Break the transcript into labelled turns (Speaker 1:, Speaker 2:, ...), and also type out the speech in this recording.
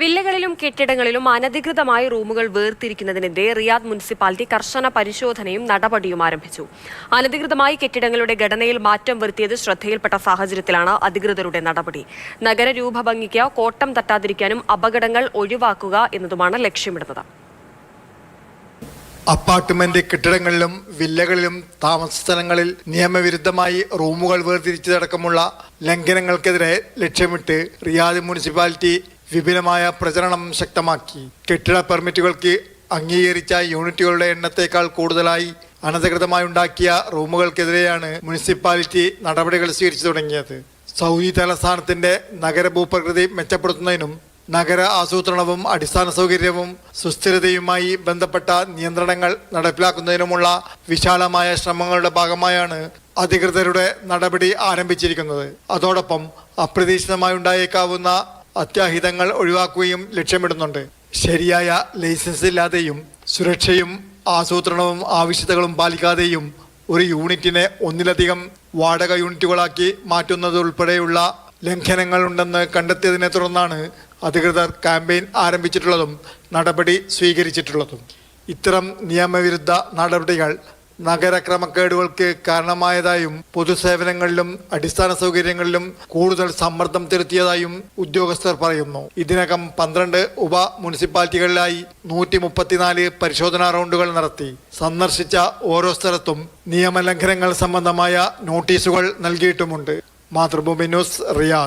Speaker 1: വില്ലകളിലും കെട്ടിടങ്ങളിലും അനധികൃതമായി റൂമുകൾ വേർതിരിക്കുന്നതിനെതിരെ Riyadh municipality കർശന പരിശോധനയും നടപടിയും ആരംഭിച്ചു. അനധികൃതമായി കെട്ടിടങ്ങളുടെ ഘടനയിൽ മാറ്റം വരുത്തിയത് ശ്രദ്ധയിൽപ്പെട്ട സാഹചര്യത്തിലാണ് അധികൃതരുടെ നടപടി. നഗരരൂപ ഭംഗിക്ക് കോട്ടം തട്ടാതിരിക്കാനും അപകടങ്ങൾ ഒഴിവാക്കുക എന്നതുമാണ് ലക്ഷ്യമിടുന്നത്.
Speaker 2: അപ്പാർട്ട്മെന്റ് കെട്ടിടങ്ങളിലും വില്ലകളിലും താമസ സ്ഥലങ്ങളിൽ നിയമവിരുദ്ധമായി റൂമുകൾ വേർതിരിച്ചതടക്കമുള്ള ലംഘനങ്ങൾക്കെതിരെ ലക്ഷ്യമിട്ട് റിയാദ് മുനിസിപ്പാലിറ്റി വിപുലമായ പ്രചരണം ശക്തമാക്കി. കെട്ടിട പെർമിറ്റുകൾക്ക് അംഗീകരിച്ച യൂണിറ്റുകളുടെ എണ്ണത്തേക്കാൾ കൂടുതലായി അനധികൃതമായി ഉണ്ടാക്കിയ റൂമുകൾക്കെതിരെയാണ് മുനിസിപ്പാലിറ്റി നടപടികൾ സ്വീകരിച്ചു തുടങ്ങിയത്. സൗദി തലസ്ഥാനത്തിന്റെ നഗരഭൂപ്രകൃതി മെച്ചപ്പെടുത്തുന്നതിനും നഗര ആസൂത്രണവും അടിസ്ഥാന സൗകര്യവും സുസ്ഥിരതയുമായി ബന്ധപ്പെട്ട നിയന്ത്രണങ്ങൾ നടപ്പിലാക്കുന്നതിനുമുള്ള വിശാലമായ ശ്രമങ്ങളുടെ ഭാഗമായാണ് അധികൃതരുടെ നടപടി ആരംഭിച്ചിരിക്കുന്നത്. അതോടൊപ്പം അപ്രതീക്ഷിതമായി ഉണ്ടായേക്കാവുന്ന അത്യാഹിതങ്ങൾ ഒഴിവാക്കുകയും ലക്ഷ്യമിടുന്നുണ്ട്. ശരിയായ ലൈസൻസ് ഇല്ലാതെയും സുരക്ഷയും ആസൂത്രണവും ആവശ്യതകളും പാലിക്കാതെയും ഒരു യൂണിറ്റിനെ ഒന്നിലധികം വാടക യൂണിറ്റുകളാക്കി മാറ്റുന്നതുൾപ്പെടെയുള്ള ലംഘനങ്ങൾ ഉണ്ടെന്ന് കണ്ടെത്തിയതിനെ തുടർന്നാണ് അധികൃതർ ക്യാമ്പയിൻ ആരംഭിച്ചിട്ടുള്ളതും നടപടി സ്വീകരിച്ചിട്ടുള്ളതും. ഇത്തരം നിയമവിരുദ്ധ നടപടികൾ നഗര ക്രമക്കേടുകൾക്ക് കാരണമായതായും പൊതുസേവനങ്ങളിലും അടിസ്ഥാന സൗകര്യങ്ങളിലും കൂടുതൽ സമ്മർദ്ദം ചെലുത്തിയതായും ഉദ്യോഗസ്ഥർ പറയുന്നു. ഇതിനകം പന്ത്രണ്ട് ഉപ മുനിസിപ്പാലിറ്റികളിലായി നൂറ്റി മുപ്പത്തിനാല് പരിശോധനാ റൗണ്ടുകൾ നടത്തി. സന്ദർശിച്ച ഓരോ സ്ഥലത്തും നിയമലംഘനങ്ങൾ സംബന്ധമായ നോട്ടീസുകൾ നൽകിയിട്ടുമുണ്ട്. Mathrubhumi news Riyadh.